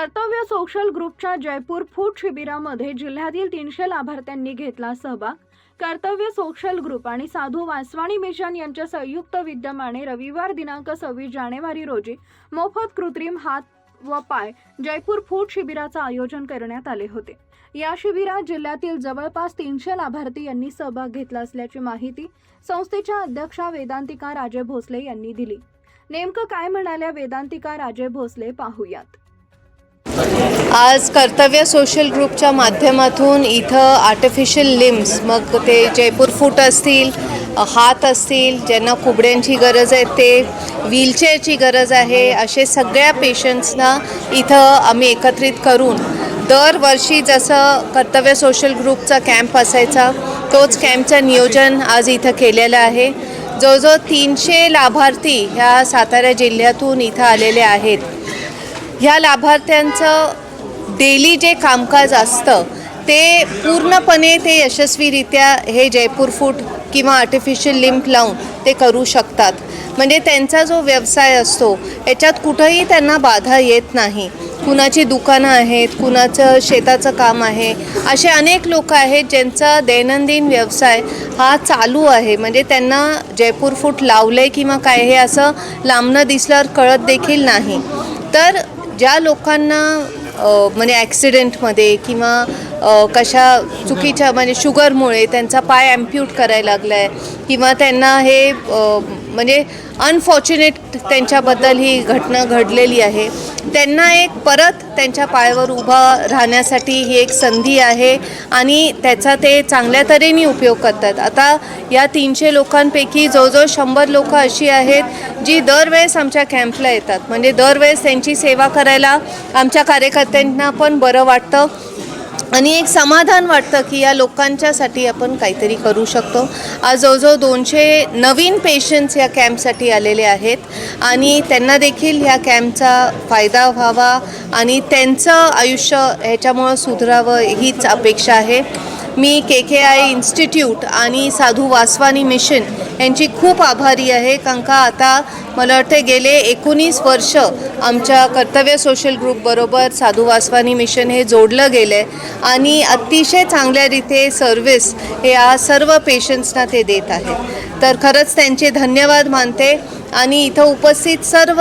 कर्तव्य सोशल ग्रुपच्या जयपूर फूड शिबिरामध्ये जिल्ह्यातील तीनशे लाभार्थ्यांनी घेतला सहभाग. कर्तव्य सोशल ग्रुप आणि साधू वासवाणी मिशन यांच्या संयुक्त विद्यमाने रविवार दिनांक सव्वीस जानेवारी रोजी मोफत कृत्रिम हात व पाय जयपूर फूड शिबिराचं आयोजन करण्यात आले होते. या शिबिरात जिल्ह्यातील जवळपास तीनशे लाभार्थी यांनी सहभाग घेतला असल्याची माहिती संस्थेच्या अध्यक्षा वेदांतिका राजे भोसले यांनी दिली. नेमकं काय म्हणाल्या वेदांतिका राजे भोसले पाहूयात. आज कर्तव्य सोशल ग्रुपच्या माध्यमातून इथं आर्टिफिशियल लिम्स मग ते जयपूर फूट असतील हात असतील ज्यांना कुबड्यांची गरज आहे ते व्हीलचेअरची गरज आहे असे सगळ्या पेशंट्सना इथं आम्ही एकत्रित करून दरवर्षी जसं कर्तव्य सोशल ग्रुपचा कॅम्प असायचा तोच कॅम्पचं नियोजन आज इथं केलेलं आहे. जवळजवळ तीनशे लाभार्थी ह्या सातारा जिल्ह्यातून इथं आलेले आहेत. ह्या लाभार्थ्यांचं डेली जे कामकाज असतं ते पूर्णपणे ते यशस्वीरित्या हे जयपूर फूड किंवा आर्टिफिशियल लिम्प लावून ते करू शकतात. म्हणजे त्यांचा जो व्यवसाय असतो याच्यात कुठंही त्यांना बाधा येत नाही. कुणाची दुकानं आहेत कुणाचं शेताचं काम आहे असे अनेक लोक आहेत ज्यांचा दैनंदिन व्यवसाय हा चालू आहे. म्हणजे त्यांना जयपूर फूट लावले किंवा काय हे असं लांबणं दिसल्यावर कळत देखील नाही. तर ज्या लोकांना म्हणजे ॲक्सिडेंटमध्ये किंवा कशा चुकीच्या म्हणजे शुगरमुळे त्यांचा पाय ॲम्प्यूट करायला लागला आहे किंवा त्यांना हे म्हणजे अनफॉर्च्युनेट त्यांच्याबद्दल ही घटना घडलेली आहे. त्यांना एक परत त्यांच्या पायावर उभा राहण्यासाठी ही एक संधी आहे आणि त्याचा ते चांगल्या तऱ्हेने उपयोग करतात. आता या तीनशे लोकांपैकी जवळजवळ शंभर लोकं अशी आहेत जी दरवेळेस आमच्या कॅम्पला येतात. म्हणजे दरवेळेस त्यांची सेवा करायला आमच्या कार्यकर्त्यांना पण बरं वाटतं. आणि एक समाधान वाटतं की या लोकांच्यासाठी आपण काहीतरी करू शकतो. आज जवळजवळ दोनशे नवीन पेशंट्स या कॅम्पसाठी आलेले आहेत आणि त्यांना देखील ह्या कॅम्पचा फायदा व्हावा आणि त्यांचं आयुष्य ह्याच्यामुळं सुधरावं हीच अपेक्षा आहे. मी के के आय इन्स्टिट्यूट आणि साधू वासवानी मिशन यांची खूप आभारी आहे. कारण का आता मला वाटते गेले एकोणीस वर्ष आमच्या कर्तव्य सोशल ग्रुपबरोबर साधू वासवानी मिशन हे जोडलं गेलं आहे आणि अतिशय चांगल्या रीते सर्विस हे आज सर्व पेशंट्सना ते देत आहेत. तर खरंच त्यांचे धन्यवाद मानते आणि इथं उपस्थित सर्व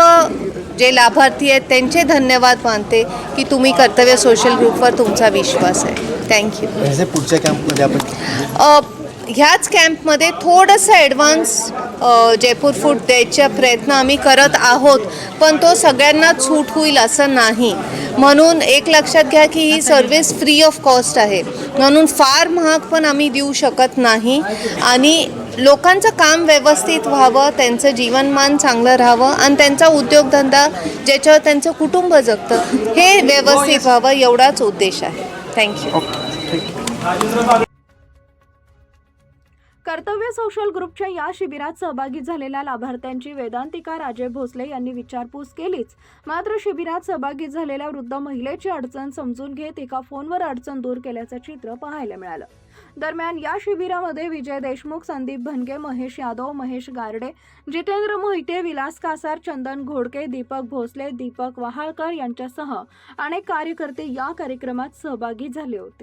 जे लाभार्थी आहेत त्यांचे धन्यवाद मानते की तुम्ही कर्तव्य सोशल ग्रुपवर तुमचा विश्वास आहे. थँक्यू म्हणजे पुढच्या कॅम्पमध्ये आपण ह्याच कॅम्पमध्ये थोडंसं ॲडव्हान्स जयपूर फूड द्यायचा प्रयत्न आम्ही करत आहोत पण तो सगळ्यांना सूट होईल असं नाही. म्हणून एक लक्षात घ्या की ही सर्विस फ्री ऑफ कॉस्ट आहे. म्हणून फार महाग पण आम्ही देऊ शकत नाही आणि लोकांचं काम व्यवस्थित व्हावं त्यांचं जीवनमान चांगलं राहावं आणि त्यांचा उद्योगधंदा ज्याच्यावर त्यांचं कुटुंब जगतं हे व्यवस्थित व्हावं एवढाच उद्देश आहे. थँक्यू कर्तव्य सोशल ग्रुपच्या या शिबिरात सहभागी झालेल्या लाभार्थ्यांची वेदांतिका राजे भोसले यांनी विचारपूस केलीच. मात्र शिबिरात सहभागी झालेल्या वृद्ध महिलेची अडचण समजून घेत एका फोनवर अडचण दूर केल्याचं चित्र पाहायला मिळालं. दरम्यान या शिबिरामध्ये विजय देशमुख संदीप भनगे महेश यादव महेश गारडे जितेंद्र मोहिते विलास कासार चंदन घोडके दीपक भोसले दीपक वहाळकर यांच्यासह अनेक कार्यकर्ते या कार्यक्रमात सहभागी झाले होते.